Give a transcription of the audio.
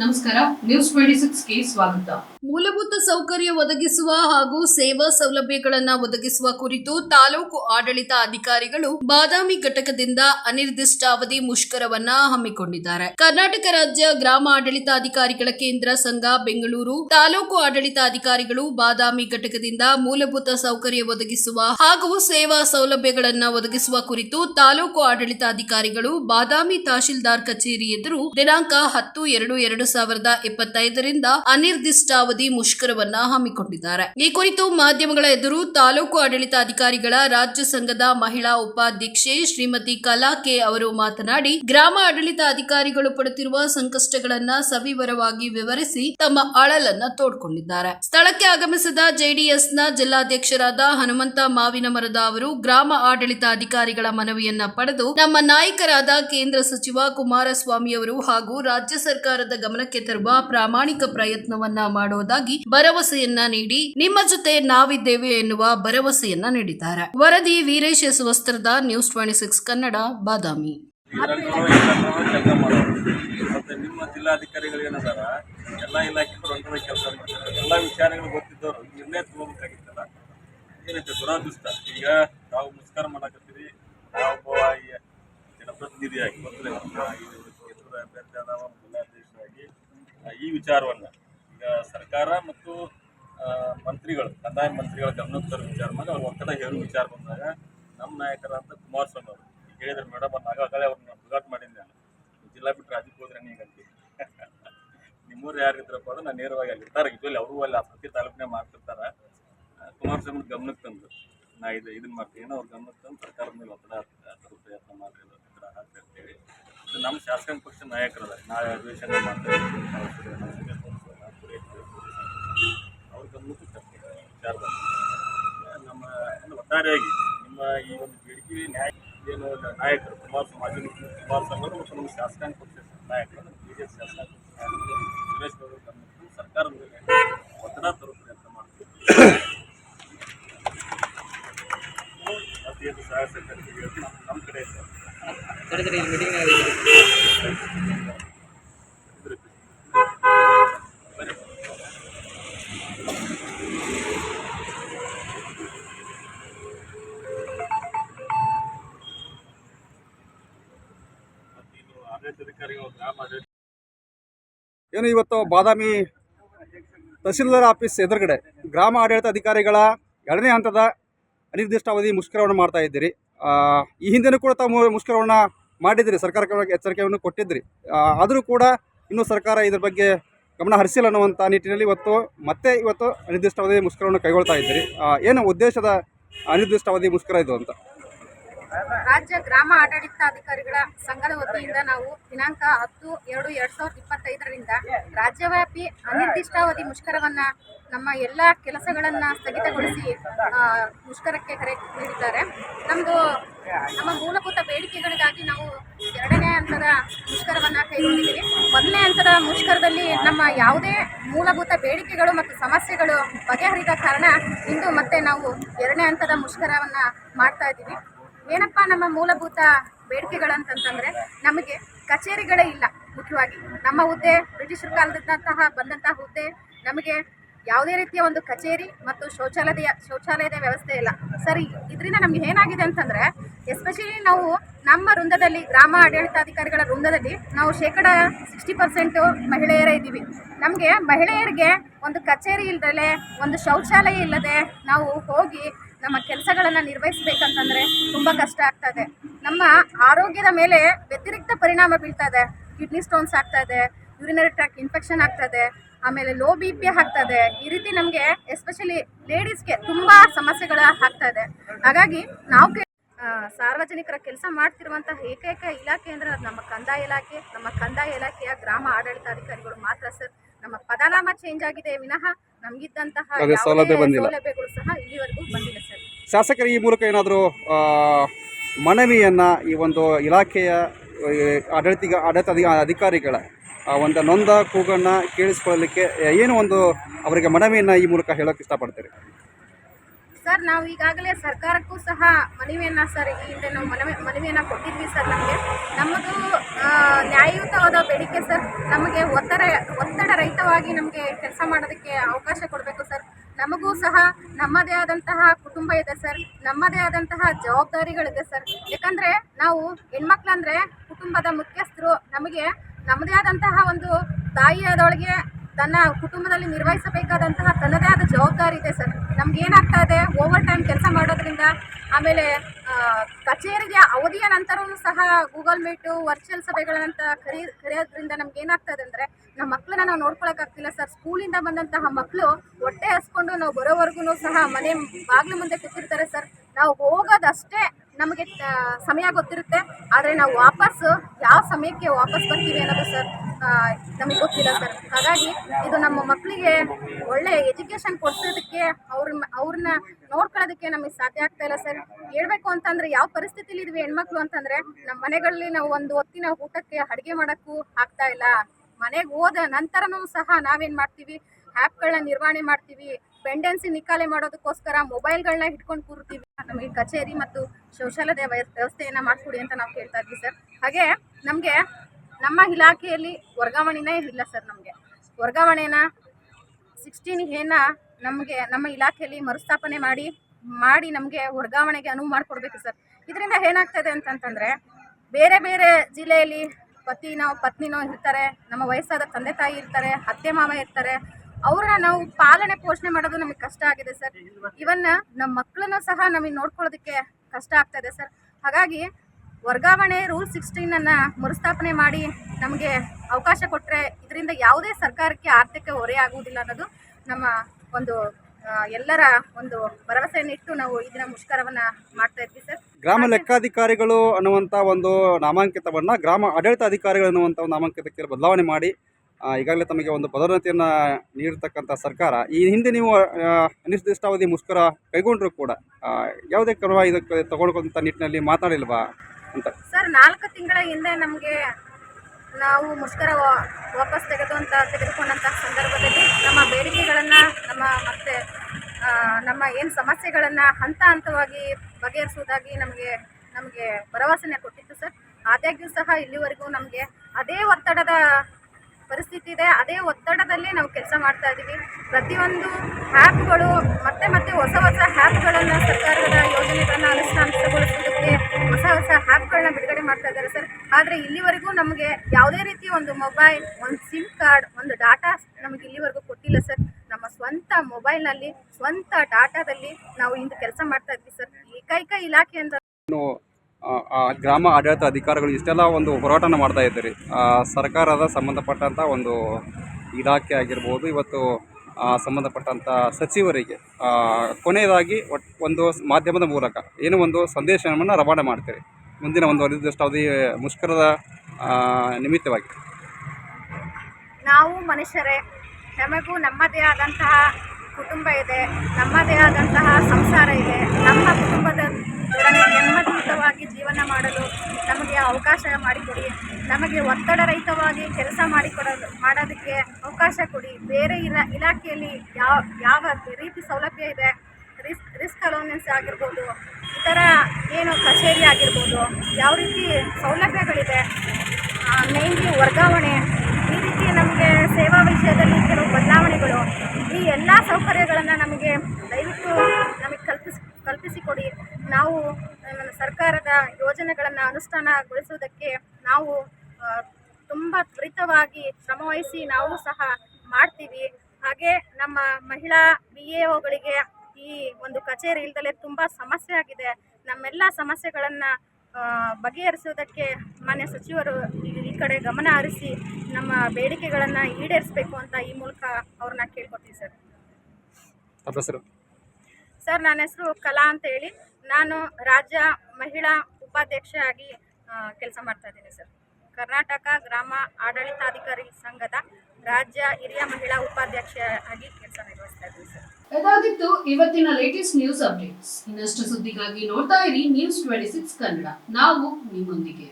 ನಮಸ್ಕಾರ news twenty ಸಿಕ್ಸ್ಗೆ ಸ್ವಾಗತ. ಮೂಲಭೂತ ಸೌಕರ್ಯ ಒದಗಿಸುವ ಹಾಗೂ ಸೇವಾ ಸೌಲಭ್ಯಗಳನ್ನು ಒದಗಿಸುವ ಕುರಿತು ತಾಲೂಕು ಆಡಳಿತ ಅಧಿಕಾರಿಗಳು ಬಾದಾಮಿ ಘಟಕದಿಂದ ಅನಿರ್ದಿಷ್ಟಾವಧಿ ಮುಷ್ಕರವನ್ನ ಹಮ್ಮಿಕೊಂಡಿದ್ದಾರೆ. ಕರ್ನಾಟಕ ರಾಜ್ಯ ಗ್ರಾಮ ಆಡಳಿತ ಅಧಿಕಾರಿಗಳ ಕೇಂದ್ರ ಸಂಘ, ಬೆಂಗಳೂರು, ತಾಲೂಕು ಆಡಳಿತಾಧಿಕಾರಿಗಳು ಬಾದಾಮಿ ಘಟಕದಿಂದ ಮೂಲಭೂತ ಸೌಕರ್ಯ ಒದಗಿಸುವ ಹಾಗೂ ಸೇವಾ ಸೌಲಭ್ಯಗಳನ್ನು ಒದಗಿಸುವ ಕುರಿತು ತಾಲೂಕು ಆಡಳಿತಾಧಿಕಾರಿಗಳು ಬಾದಾಮಿ ತಹಶೀಲ್ದಾರ್ ಕಚೇರಿ ಎದುರು ದಿನಾಂಕ ಹತ್ತು ಎರಡು ಎರಡು ಸಾವಿರದ ಇಪ್ಪತ್ತೈದರಿಂದ ಅನಿರ್ದಿಷ್ಟಾವಧಿ ಮುಷ್ಕರವನ್ನ ಹಮ್ಮಿಕೊಂಡಿದ್ದಾರೆ. ಈ ಕುರಿತು ಮಾಧ್ಯಮಗಳ ಎದುರು ತಾಲೂಕು ಆಡಳಿತಾಧಿಕಾರಿಗಳ ರಾಜ್ಯ ಸಂಘದ ಮಹಿಳಾ ಉಪಾಧ್ಯಕ್ಷೆ ಶ್ರೀಮತಿ ಕಲಾ ಕೆ ಅವರು ಮಾತನಾಡಿ, ಗ್ರಾಮ ಆಡಳಿತ ಅಧಿಕಾರಿಗಳು ಪಡುತ್ತಿರುವ ಸಂಕಷ್ಟಗಳನ್ನ ಸವಿವರವಾಗಿ ವಿವರಿಸಿ ತಮ್ಮ ಅಳಲನ್ನ ತೋಡ್ಕೊಂಡಿದ್ದಾರೆ. ಸ್ಥಳಕ್ಕೆ ಆಗಮಿಸಿದ ಜೆಡಿಎಸ್ನ ಜಿಲ್ಲಾಧ್ಯಕ್ಷರಾದ ಹನುಮಂತ ಮಾವಿನ ಮರದ ಅವರು ಗ್ರಾಮ ಆಡಳಿತ ಅಧಿಕಾರಿಗಳ ಮನವಿಯನ್ನ ಪಡೆದು ನಮ್ಮ ನಾಯಕರಾದ ಕೇಂದ್ರ ಸಚಿವ ಕುಮಾರಸ್ವಾಮಿ ಅವರು ಹಾಗೂ ರಾಜ್ಯ ಸರ್ಕಾರದ ಗಮನಕ್ಕೆ ತರುವ ಪ್ರಾಮಾಣಿಕ ಪ್ರಯತ್ನವನ್ನ ಮಾಡುವುದಾಗಿ ಭರವಸೆಯನ್ನ ನೀಡಿ ನಿಮ್ಮ ಜೊತೆ ನಾವಿದ್ದೇವೆ ಎನ್ನುವ ಭರವಸೆಯನ್ನ ನೀಡಿದ್ದಾರೆ. ವರದಿ Veeresh S Vastrad news twenty six Kannada, Badami. ನಿಮ್ಮ ಜಿಲ್ಲಾಧಿಕಾರಿಗಳು ಏನದಾರ, ಎಲ್ಲ ಎಲ್ಲ ವಿಚಾರಗಳು ಗೊತ್ತಿದ್ದವರು ಗೊತ್ತಿಲ್ಲ ಈ ವಿಚಾರವನ್ನು. ಈಗ ಸರ್ಕಾರ ಮತ್ತು ಆ, ಮಂತ್ರಿಗಳು ಕಂದಾಯ ಮಂತ್ರಿಗಳ ಗಮನಕ್ಕೆ ತರೋ ವಿಚಾರ ಮಾಡಿ ಅವ್ರು ಒಕ್ಕದ ಹೇಳುವ ವಿಚಾರ ಬಂದಾಗ ನಮ್ಮ ನಾಯಕರಾದ ಕುಮಾರಸ್ವಾಮಿ ಅವರು ಹೇಳಿದ್ರು ಮೇಡಮ್ ಅವ್ರನ್ನ ಆಗಾಗಲೇ ಅವ್ರನ್ನ ಬುಗಾಟ್ ಮಾಡಿದ್ದೆ ನಾನು ಜಿಲ್ಲಾ ಬಿಟ್ಟು ರಾಜ್ಯಕ್ಕೆ ಹೋದ್ರೆ ನೀಗಂತ ನಿಮ್ಮೂರು ಯಾರು ಇದ್ರಪ್ಪ ಅಂದ್ರೆ ನಾನು ನೇರವಾಗಿ ಅಲ್ಲಿ ಇರ್ತಾರೆ. ಇದ್ರಲ್ಲಿ ಅವರು ಅಲ್ಲಿ ಪ್ರತಿ ತಾಲೂಕಿನಾಗ ಮಾಡ್ತಿರ್ತಾರೆ. ಕುಮಾರಸ್ವಾಮಿ ಗಮನಕ್ಕೆ ತಂದು ನಾ ಇದು ಇದನ್ನ ಮಾಡ್ತೀನಿ. ಅವ್ರ ಗಮನಕ್ಕೆ ತಂದು ಸರ್ಕಾರದ ಮೇಲೆ ಒತ್ತಡ ಪ್ರಯತ್ನ ಮಾಡಿ ಒತ್ತಡ ಹಾಕ್ತಾ ಇರ್ತೇವೆ ಮತ್ತು ನಮ್ಮ ಶಾಸಕಾಂಗ ಪಕ್ಷದ ನಾಯಕರದ ನಾಳೆ ಅಧಿವೇಶನ ಮಾಡ್ತಾ ನಾವು ಸುರೇಶ್ ನಾವು ಸುರೇಶ್ ಅವರು, ಗಮನಕ್ಕೂ ತರ್ತೀವಿ ವಿಚಾರ ನಮ್ಮ ಒಟ್ಟಾರೆಯಾಗಿ ನಿಮ್ಮ ಈ ಒಂದು ಬೇಡಿಕೆ ನ್ಯಾಯ ಏನು ನಾಯಕರು ಕುಮಾರ್ ಮಾಜಿ ಮುಖ್ಯಮಂತ್ರಿ ಕುಮಾರಸ್ವಾಮಿ ಮತ್ತು ನಮ್ಮ ಶಾಸಕಾಂಗ ಪಕ್ಷದ ನಾಯಕರು ಬಿ ಜೆ ಪಿ ಶಾಸಕಾಂಗ ಸುರೇಶ್ ಅವರು ಗಮನಕ್ಕೂ ಸರ್ಕಾರದ ಮೇಲೆ ಒತ್ತಡ ತರುವ ಪ್ರಯತ್ನ ಮಾಡ್ತೀವಿ. ಸಹಾಯ ಸಹಕಾರಕ್ಕೆ ಹೇಳ್ತೀವಿ ನಮ್ಮ ಕಡೆ ಆಡಳಿತ ಏನು ಇವತ್ತು ಬಾದಾಮಿ ತಹಸೀಲ್ದಾರ್ ಆಫೀಸ್ ಎದುರುಗಡೆ ಗ್ರಾಮ ಆಡಳಿತ ಅಧಿಕಾರಿಗಳ ಎರಡನೇ ಹಂತದ ಅನಿರ್ದಿಷ್ಟಾವಧಿ ಮುಷ್ಕರವನ್ನು ಮಾಡ್ತಾ ಇದ್ದೀರಿ. ಈ ಹಿಂದೆನೂ ಕೂಡ ತಾವು ಮುಷ್ಕರವನ್ನ ಮಾಡಿದಿರಿ, ಸರ್ಕಾರಕ್ಕೆ ಎಚ್ಚರಿಕೆಯನ್ನು ಕೊಟ್ಟಿದ್ರಿ. ಆದರೂ ಕೂಡ ಇನ್ನೂ ಸರ್ಕಾರ ಇದ್ರ ಬಗ್ಗೆ ಗಮನ ಹರಿಸಿಲ್ಲ ಅನ್ನುವಂಥ ನಿಟ್ಟಿನಲ್ಲಿ ಇವತ್ತು ಮತ್ತೆ ಇವತ್ತು ಅನಿರ್ದಿಷ್ಟಾವಧಿ ಮುಷ್ಕರವನ್ನು ಕೈಗೊಳ್ತಾ ಇದ್ದೀರಿ. ಏನು ಉದ್ದೇಶದ ಅನಿರ್ದಿಷ್ಟಾವಧಿ ಮುಷ್ಕರ ಇದು ಅಂತ? ರಾಜ್ಯ ಗ್ರಾಮ ಆಡಳಿತಾಧಿಕಾರಿಗಳ ಸಂಘದ ವತಿಯಿಂದ ನಾವು ದಿನಾಂಕ ಹತ್ತು ಎರಡು ಎರಡ್ ಸಾವಿರದ ಇಪ್ಪತ್ತೈದರಿಂದ ರಾಜ್ಯವ್ಯಾಪಿ ಅನಿರ್ದಿಷ್ಟಾವಧಿ ಮುಷ್ಕರವನ್ನ ನಮ್ಮ ಎಲ್ಲ ಕೆಲಸಗಳನ್ನ ಸ್ಥಗಿತಗೊಳಿಸಿ ಮುಷ್ಕರಕ್ಕೆ ಕರೆ ನೀಡಿದ್ದಾರೆ. ನಮ್ಮದು ನಮ್ಮ ಮೂಲಭೂತ ಬೇಡಿಕೆಗಳಿಗಾಗಿ ನಾವು ಎರಡನೇ ಹಂತದ ಮುಷ್ಕರವನ್ನ ಕೈಗೊಂಡಿದ್ದೀವಿ. ಮೊದಲನೇ ಹಂತದ ಮುಷ್ಕರದಲ್ಲಿ ನಮ್ಮ ಯಾವುದೇ ಮೂಲಭೂತ ಬೇಡಿಕೆಗಳು ಮತ್ತು ಸಮಸ್ಯೆಗಳು ಬಗೆಹರಿದ ಕಾರಣ ಇಂದು ಮತ್ತೆ ನಾವು ಎರಡನೇ ಹಂತದ ಮುಷ್ಕರವನ್ನ ಮಾಡ್ತಾ ಇದ್ದೀವಿ. ಏನಪ್ಪ ನಮ್ಮ ಮೂಲಭೂತ ಬೇಡಿಕೆಗಳಂತಂತಂದರೆ ನಮಗೆ ಕಚೇರಿಗಳೇ ಇಲ್ಲ ಮುಖ್ಯವಾಗಿ. ನಮ್ಮ ಹುದ್ದೆ ಬ್ರಿಟಿಷರ ಕಾಲದಂತಹ ಬಂದಂತಹ ಹುದ್ದೆ ನಮಗೆ ಯಾವುದೇ ರೀತಿಯ ಒಂದು ಕಚೇರಿ ಮತ್ತು ಶೌಚಾಲಯ ಶೌಚಾಲಯದ ವ್ಯವಸ್ಥೆ ಇಲ್ಲ. ಸರಿ, ಇದರಿಂದ ನಮ್ಗೆ ಏನಾಗಿದೆ ಅಂತಂದ್ರೆ ಎಸ್ಪೆಷಲಿ ನಾವು ನಮ್ಮ ವೃಂದದಲ್ಲಿ ಗ್ರಾಮ ಆಡಳಿತಾಧಿಕಾರಿಗಳ ವೃಂದದಲ್ಲಿ ನಾವು ಶೇಕಡ ಸಿಕ್ಸ್ಟಿ ಪರ್ಸೆಂಟು ಮಹಿಳೆಯರೇ ಇದ್ದೀವಿ. ನಮಗೆ ಮಹಿಳೆಯರಿಗೆ ಒಂದು ಕಚೇರಿ ಇಲ್ಲದಲೆ ಒಂದು ಶೌಚಾಲಯ ಇಲ್ಲದೆ ನಾವು ಹೋಗಿ ನಮ್ಮ ಕೆಲಸಗಳನ್ನು ನಿರ್ವಹಿಸಬೇಕಂತಂದರೆ ತುಂಬ ಕಷ್ಟ ಆಗ್ತದೆ. ನಮ್ಮ ಆರೋಗ್ಯದ ಮೇಲೆ ವ್ಯತಿರಿಕ್ತ ಪರಿಣಾಮ ಬೀಳ್ತಾ ಇದೆ ಕಿಡ್ನಿ ಸ್ಟೋನ್ಸ್ ಆಗ್ತಾ ಇದೆ ಯೂರಿನರಿ ಟ್ರ್ಯಾಕ್ ಇನ್ಫೆಕ್ಷನ್ ಆಗ್ತದೆ, ಆಮೇಲೆ ಲೋ ಬಿ ಪಿ ಆಗ್ತದೆ. ಈ ರೀತಿ ನಮಗೆ ಎಸ್ಪೆಷಲಿ ಲೇಡೀಸ್ಗೆ ತುಂಬ ಸಮಸ್ಯೆಗಳ ಆಗ್ತಾ ಇದೆ ಹಾಗಾಗಿ ನಾವು ಸಾರ್ವಜನಿಕರ ಕೆಲಸ ಮಾಡ್ತಿರುವಂತಹ ಏಕೈಕ ಇಲಾಖೆ ಅಂದರೆ ಅದು ನಮ್ಮ ಕಂದಾಯ ಇಲಾಖೆ. ನಮ್ಮ ಕಂದಾಯ ಇಲಾಖೆಯ ಗ್ರಾಮ ಆಡಳಿತಾಧಿಕಾರಿಗಳು ಮಾತ್ರ ಸರ್. ನಮ್ಮ ಪದನಾಮ ಚೇಂಜ್ ಆಗಿದೆ ವಿನಃ ನಮಗಿದ್ದಂತಹ. ಸೌಲಭ್ಯಗಳು ಸಹ ಇಲ್ಲಿವರೆಗೂ ಬಂದಿಲ್ಲ ಸರ್. ಶಾಸಕರು ಈ ಮೂಲಕ ಏನಾದರೂ ಮನವಿಯನ್ನ ಈ ಒಂದು ಇಲಾಖೆಯ ಆಡಳಿತ ಆಡಳಿತ ಅಧಿ ಅಧಿಕಾರಿಗಳ ಒಂದು ನೊಂದ ಕೂಗನ್ನು ಕೇಳಿಸ್ಕೊಳ್ಳಲಿಕ್ಕೆ ಏನು ಒಂದು ಅವರಿಗೆ ಮನವಿಯನ್ನು ಈ ಮೂಲಕ ಹೇಳೋಕೆ ಇಷ್ಟಪಡ್ತೀರಿ? ಸರ್ ನಾವು ಈಗಾಗಲೇ ಸರ್ಕಾರಕ್ಕೂ ಸಹ ಮನವಿಯನ್ನ ಸರ್ ಈ ಹಿಂದೆ ನಾವು ಮನವಿ ಮನವಿಯನ್ನು ಕೊಟ್ಟಿದ್ವಿ ಸರ್ ನಮಗೆ. ನಮ್ಮದು ನ್ಯಾಯಯುತವಾದ ಬೇಡಿಕೆ ಸರ್. ನಮಗೆ ಒತ್ತಡ ಒತ್ತಡ ರಹಿತವಾಗಿ ನಮಗೆ ಕೆಲಸ ಮಾಡೋದಕ್ಕೆ ಅವಕಾಶ ಕೊಡಬೇಕು ಸರ್. ನಮಗೂ ಸಹ ನಮ್ಮದೇ ಆದಂತಹ ಕುಟುಂಬ ಇದೆ ಸರ್. ನಮ್ಮದೇ ಆದಂತಹ ಜವಾಬ್ದಾರಿಗಳಿದೆ ಸರ್. ಯಾಕಂದ್ರೆ ನಾವು ಹೆಣ್ಮಕ್ಳಂದ್ರೆ ಕುಟುಂಬದ ಮುಖ್ಯಸ್ಥರು. ನಮಗೆ ನಮ್ಮದೇ ಆದಂತಹ ಒಂದು ತಾಯಿಯಾದೊಳಗೆ ತನ್ನ ಕುಟುಂಬದಲ್ಲಿ ನಿರ್ವಹಿಸಬೇಕಾದಂತಹ ತನ್ನದೇ ಆದ ಜವಾಬ್ದಾರಿ ಇದೆ ಸರ್. ನಮ್ಗೆ ಏನಾಗ್ತಾ ಇದೆ? ಓವರ್ ಟೈಮ್ ಕೆಲಸ ಮಾಡೋದ್ರಿಂದ ಆಮೇಲೆ ಕಚೇರಿಗೆ ಅವಧಿಯ ನಂತರವೂ ಸಹ ಗೂಗಲ್ ಮೀಟು ವರ್ಚುವಲ್ ಸಭೆಗಳಂತ ಕರಿ, ಕರೆಯೋದ್ರಿಂದ ನಮ್ಗೆ ಏನಾಗ್ತಾ ಇದೆ ಅಂದರೆ, ನಮ್ಮ ಮಕ್ಕಳನ್ನ ನಾವು ನೋಡ್ಕೊಳಕ್ಕಾಗ್ತಿಲ್ಲ ಸರ್. ಸ್ಕೂಲಿಂದ ಬಂದಂತಹ ಮಕ್ಕಳು ಹೊಟ್ಟೆ ಹಸ್ಕೊಂಡು ನಾವು ಬರೋವರೆಗೂ ಸಹ ಮನೆ ಬಾಗಿಲು ಮುಂದೆ ಕೂತಿರ್ತಾರೆ ಸರ್. ನಾವು ಹೋಗೋದಷ್ಟೇ ನಮಗೆ ಸಮಯ ಗೊತ್ತಿರುತ್ತೆ. ಆದರೆ ನಾವು ವಾಪಸ್ ಯಾವ ಸಮಯಕ್ಕೆ ವಾಪಸ್ ಬರ್ತೀವಿ ಅನ್ನೋದು ಸರ್ ನಮಗೆ ಗೊತ್ತಿಲ್ಲ ಸರ್. ಹಾಗಾಗಿ ಇದು ನಮ್ಮ ಮಕ್ಕಳಿಗೆ ಒಳ್ಳೆ ಎಜುಕೇಶನ್ ಕೊಡ್ಸೋದಕ್ಕೆ ಅವ್ರ ಅವ್ರನ್ನ ನೋಡ್ಕೊಳ್ಳೋದಕ್ಕೆ ನಮಗೆ ಸಾಧ್ಯ ಆಗ್ತಾ ಇಲ್ಲ ಸರ್. ಹೇಳ್ಬೇಕು ಅಂತಂದ್ರೆ ಯಾವ ಪರಿಸ್ಥಿತಿಲಿ ಇದ್ವಿ ಹೆಣ್ಮಕ್ಳು ಅಂತಂದ್ರೆ ನಮ್ಮ ಮನೆಗಳಲ್ಲಿ ನಾವು ಒಂದು ಹೊತ್ತಿನ ಊಟಕ್ಕೆ ಅಡುಗೆ ಮಾಡೋಕ್ಕೂ ಆಗ್ತಾ ಇಲ್ಲ. ಮನೆಗೆ ಹೋದ ನಂತರನೂ ಸಹ ನಾವೇನು ಮಾಡ್ತೀವಿ? ಆ್ಯಪ್ಗಳನ್ನ ನಿರ್ವಹಣೆ ಮಾಡ್ತೀವಿ. ಪೆಂಡೆನ್ಸಿ ನಿಕಾಲೆ ಮಾಡೋದಕ್ಕೋಸ್ಕರ ಮೊಬೈಲ್ಗಳನ್ನ ಹಿಡ್ಕೊಂಡು ಕೂರ್ತೀವಿ. ನಮಗೆ ಕಚೇರಿ ಮತ್ತು ಶೌಚಾಲಯದ ವ್ಯ- ವ್ಯವಸ್ಥೆಯನ್ನ ಮಾಡಿಕೊಡಿ ಅಂತ ನಾವು ಕೇಳ್ತಾ ಇದ್ವಿ ಸರ್. ಹಾಗೆ ನಮಗೆ ನಮ್ಮ ಇಲಾಖೆಯಲ್ಲಿ ವರ್ಗಾವಣೆನೇ ಇಲ್ಲ ಸರ್ ನಮಗೆ. ವರ್ಗಾವಣೆನ ಸಿಕ್ಸ್ಟೀನ್ ಏನ ನಮಗೆ, ನಮ್ಮ ಇಲಾಖೆಯಲ್ಲಿ ಮರುಸ್ಥಾಪನೆ ಮಾಡಿ ಮಾಡಿ ನಮಗೆ ವರ್ಗಾವಣೆಗೆ ಅನುವು ಮಾಡಿಕೊಡ್ಬೇಕು ಸರ್. ಇದರಿಂದ ಏನಾಗ್ತದೆ ಅಂತಂತಂದರೆ, ಬೇರೆ ಬೇರೆ ಜಿಲ್ಲೆಯಲ್ಲಿ ಪತಿನೋ, ಪತ್ನಿನೋ ಇರ್ತಾರೆ, ನಮ್ಮ ವಯಸ್ಸಾದ ತಂದೆ ತಾಯಿ ಇರ್ತಾರೆ, ಅತ್ತೆ ಮಾವ ಇರ್ತಾರೆ, ಅವ್ರನ್ನ ನಾವು ಪಾಲನೆ ಪೋಷಣೆ ಮಾಡೋದು ನಮಗೆ ಕಷ್ಟ ಆಗಿದೆ ಸರ್. ಇವನ್ನ ನಮ್ಮ ಮಕ್ಕಳನ್ನು ಸಹ ನಮಗೆ ನೋಡ್ಕೊಳ್ಳೋದಕ್ಕೆ ಕಷ್ಟ ಆಗ್ತದೆ ಸರ್. ಹಾಗಾಗಿ ವರ್ಗಾವಣೆ ರೂಲ್ ಸಿಕ್ಸ್ಟೀನನ್ನು ಮರುಸ್ಥಾಪನೆ ಮಾಡಿ ನಮಗೆ ಅವಕಾಶ ಕೊಟ್ಟರೆ ಇದರಿಂದ ಯಾವುದೇ ಸರ್ಕಾರಕ್ಕೆ ಆರ್ಥಿಕ ಹೊರೆ ಆಗುವುದಿಲ್ಲ ಅನ್ನೋದು ನಮ್ಮ ಒಂದು ಎಲ್ಲರ ಒಂದು ಭರವಸೆಯನ್ನಿಟ್ಟು ನಾವು ಇದರ ಮುಷ್ಕರವನ್ನ ಮಾಡ್ತಾ ಇದ್ವಿ ಸರ್. ಗ್ರಾಮ ಲೆಕ್ಕಾಧಿಕಾರಿಗಳು ಅನ್ನುವಂಥ ಒಂದು ನಾಮಾಂಕಿತವನ್ನು ಗ್ರಾಮ ಆಡಳಿತ ಅಧಿಕಾರಿಗಳು ಅನ್ನುವಂಥ ಒಂದು ನಾಮಾಂಕಿತಕ್ಕೆ ಬದಲಾವಣೆ ಮಾಡಿ ಈಗಾಗಲೇ ತಮಗೆ ಒಂದು ಪದೋನ್ನತಿಯನ್ನು ನೀಡತಕ್ಕಂಥ ಸರ್ಕಾರ ಈ ಹಿಂದೆ ನೀವು ಅನಿರ್ದಿಷ್ಟಾವಧಿ ಮುಷ್ಕರ ಕೈಗೊಂಡರೂ ಕೂಡ ಯಾವುದೇ ಕ್ರಮ ಇದಕ್ಕೆ ತಗೊಳ್ಕೊಂಥ ನಿಟ್ಟಿನಲ್ಲಿ ಮಾತಾಡಿಲ್ವಾ? ಅಂತ. ಸರ್, ನಾಲ್ಕು ತಿಂಗಳ ಹಿಂದೆ ನಮಗೆ ನಾವು ಮುಷ್ಕರ ವಾಪಸ್ ತೆಗೆದು ಅಂತ ತೆಗೆದುಕೊಂಡಂಥ ಸಂದರ್ಭದಲ್ಲಿ ನಮ್ಮ ಬೇಡಿಕೆಗಳನ್ನು, ನಮ್ಮ ಮತ್ತೆ ನಮ್ಮ ಏನು ಸಮಸ್ಯೆಗಳನ್ನು ಹಂತ ಹಂತವಾಗಿ ಬಗೆಹರಿಸುವುದಾಗಿ ನಮಗೆ ನಮಗೆ ಭರವಸೆನೇ ಕೊಟ್ಟಿತ್ತು ಸರ್. ಆದಾಗ್ಯೂ ಸಹ ಇಲ್ಲಿವರೆಗೂ ನಮಗೆ ಅದೇ ಒತ್ತಡದ ಪರಿಸ್ಥಿತಿ ಇದೆ. ಅದೇ ಒತ್ತಡದಲ್ಲಿ ನಾವು ಕೆಲಸ ಮಾಡ್ತಾ ಇದ್ದೀವಿ. ಪ್ರತಿಯೊಂದು ಆ್ಯಪ್ಗಳು ಮತ್ತೆ ಮತ್ತೆ ಹೊಸ ಹೊಸ ಆ್ಯಪ್ಗಳನ್ನು ಸರ್ಕಾರದ ಯೋಜನೆಗಳನ್ನು ಅನುಷ್ಠಾನಗೊಳಿಸೋದಕ್ಕೆ ಹೊಸ ಹೊಸ ಆ್ಯಪ್ಗಳನ್ನ ಬಿಡುಗಡೆ ಮಾಡ್ತಾ ಇದ್ದಾರೆ ಸರ್. ಆದರೆ ಇಲ್ಲಿವರೆಗೂ ನಮಗೆ ಯಾವುದೇ ರೀತಿ ಒಂದು ಮೊಬೈಲ್, ಒಂದು ಸಿಮ್ ಕಾರ್ಡ್, ಒಂದು ಡಾಟಾ ನಮಗೆ ಇಲ್ಲಿವರೆಗೂ ಕೊಟ್ಟಿಲ್ಲ ಸರ್. ನಮ್ಮ ಸ್ವಂತ ಮೊಬೈಲ್ನಲ್ಲಿ, ಸ್ವಂತ ಡಾಟಾದಲ್ಲಿ ನಾವು ಇಂದು ಕೆಲಸ ಮಾಡ್ತಾ ಇದ್ವಿ ಸರ್. ಏಕೈಕ ಇಲಾಖೆ ಅಂತ ಗ್ರಾಮ ಆಡಳಿತ ಅಧಿಕಾರಿಗಳು ಇಷ್ಟೆಲ್ಲ ಒಂದು ಹೋರಾಟನ ಮಾಡ್ತಾ ಇದ್ದೀರಿ. ಆ, ಸರ್ಕಾರದ ಸಂಬಂಧಪಟ್ಟಂಥ ಒಂದು ಇಲಾಖೆ ಆಗಿರ್ಬೋದು ಇವತ್ತು ಆ, ಸಂಬಂಧಪಟ್ಟಂಥ ಸಚಿವರಿಗೆ ಆ, ಕೊನೆಯದಾಗಿ ಒಂದು ಮಾಧ್ಯಮದ ಮೂಲಕ ಏನೋ ಒಂದು ಸಂದೇಶವನ್ನು ರವಾನೆ ಮಾಡ್ತೀರಿ? ಮುಂದಿನ ಒಂದು ಅನಿರ್ದಿಷ್ಟಾವಧಿ ಮುಷ್ಕರದ ಆ, ನಿಮಿತ್ತವಾಗಿ. ನಾವು ಮನುಷ್ಯರೇ ನಮಗೂ ನಮ್ಮದೇ ಆದಂತಹ ಕುಟುಂಬ ಇದೆ ನಮ್ಮದೇ ಆದಂತಹ ಸಂಸಾರ ಇದೆ ನಮ್ಮ ಕುಟುಂಬದ ಮಾಡಲು ನಮಗೆ ಅವಕಾಶ ಮಾಡಿಕೊಡಿ. ನಮಗೆ ಒತ್ತಡ ರಹಿತವಾಗಿ ಕೆಲಸ ಮಾಡಿಕೊಡಲು, ಮಾಡೋದಕ್ಕೆ ಅವಕಾಶ ಕೊಡಿ. ಬೇರೆ ಇಲ, ಇಲಾಖೆಯಲ್ಲಿ ಯಾವ ಯಾವ ರೀತಿ ಸೌಲಭ್ಯ ಇದೆ? ರಿಸ್ಕ್ ರಿಸ್ಕ್ ಅಲೋನೆನ್ಸ್ ಆಗಿರ್ಬೋದು, ಇತರ ಏನು ಕಚೇರಿ ಆಗಿರ್ಬೋದು, ಯಾವ ರೀತಿ ಸೌಲಭ್ಯಗಳಿದೆ? ಮೇನ್ಲಿ ವರ್ಗಾವಣೆ, ಈ ರೀತಿ ನಮಗೆ ಸೇವಾ ವಿಷಯದಲ್ಲಿ ಕೆಲವು ಬದಲಾವಣೆಗಳು, ಈ ಎಲ್ಲ ಸೌಕರ್ಯಗಳನ್ನು ನಮಗೆ ದಯವಿಟ್ಟು ನಮಗೆ ಕಲ್ಪಿಸಿ, ಕಲ್ಪಿಸಿಕೊಡಿ. ನಾವು ಸರ್ಕಾರದ ಯೋಜನೆಗಳನ್ನು ಅನುಷ್ಠಾನಗೊಳಿಸುವುದಕ್ಕೆ ನಾವು ತುಂಬ ತ್ವರಿತವಾಗಿ ಶ್ರಮವಹಿಸಿ ನಾವು ಸಹ ಮಾಡ್ತೀವಿ. ಹಾಗೆ ನಮ್ಮ ಮಹಿಳಾ ಬಿ ಎ ಒಗಳಿಗೆ ಈ ಒಂದು ಕಚೇರಿ ಇಲ್ದಲೆ ತುಂಬ ಸಮಸ್ಯೆ ಆಗಿದೆ. ನಮ್ಮೆಲ್ಲ ಸಮಸ್ಯೆಗಳನ್ನು ಬಗೆಹರಿಸುವುದಕ್ಕೆ ಮಾನ್ಯ ಸಚಿವರು ಈ ಕಡೆ ಗಮನ ಹರಿಸಿ ನಮ್ಮ ಬೇಡಿಕೆಗಳನ್ನು ಈಡೇರಿಸಬೇಕು ಅಂತ ಈ ಮೂಲಕ ಅವ್ರನ್ನ ಕೇಳ್ಕೊತೀವಿ ಸರ್? ಸರ್, ನನ್ನ ಹೆಸರು ಕಲಾ ಅಂತ ಹೇಳಿ. ನಾನು ರಾಜ್ಯ ಮಹಿಳಾ ಉಪಾಧ್ಯಕ್ಷೆಯಾಗಿ ಕೆಲಸ ಮಾಡ್ತಾ ಇದ್ದೀನಿ ಸರ್. ಕರ್ನಾಟಕ ಗ್ರಾಮ ಆಡಳಿತಾಧಿಕಾರಿ ಸಂಘದ ರಾಜ್ಯ ಹಿರಿಯ ಮಹಿಳಾ ಉಪಾಧ್ಯಕ್ಷೆಯಾಗಿ ಕೆಲಸ ನಿರ್ವಹಿಸ್ತಾ ಇದ್ದೀನಿ ಸರ್. ಇದಾಗಿತ್ತು ಇವತ್ತಿನ ಲೇಟೆಸ್ಟ್ ನ್ಯೂಸ್ ಅಪ್ಡೇಟ್ಸ್ ಇನ್ನಷ್ಟು ಸುದ್ದಿಗಾಗಿ ನೋಡ್ತಾ ಇರಿ ನ್ಯೂಸ್ ಟ್ವೆಂಟಿ ಸಿಕ್ಸ್ ಕನ್ನಡ. ನಾವು ನಿಮ್ಮೊಂದಿಗೆ.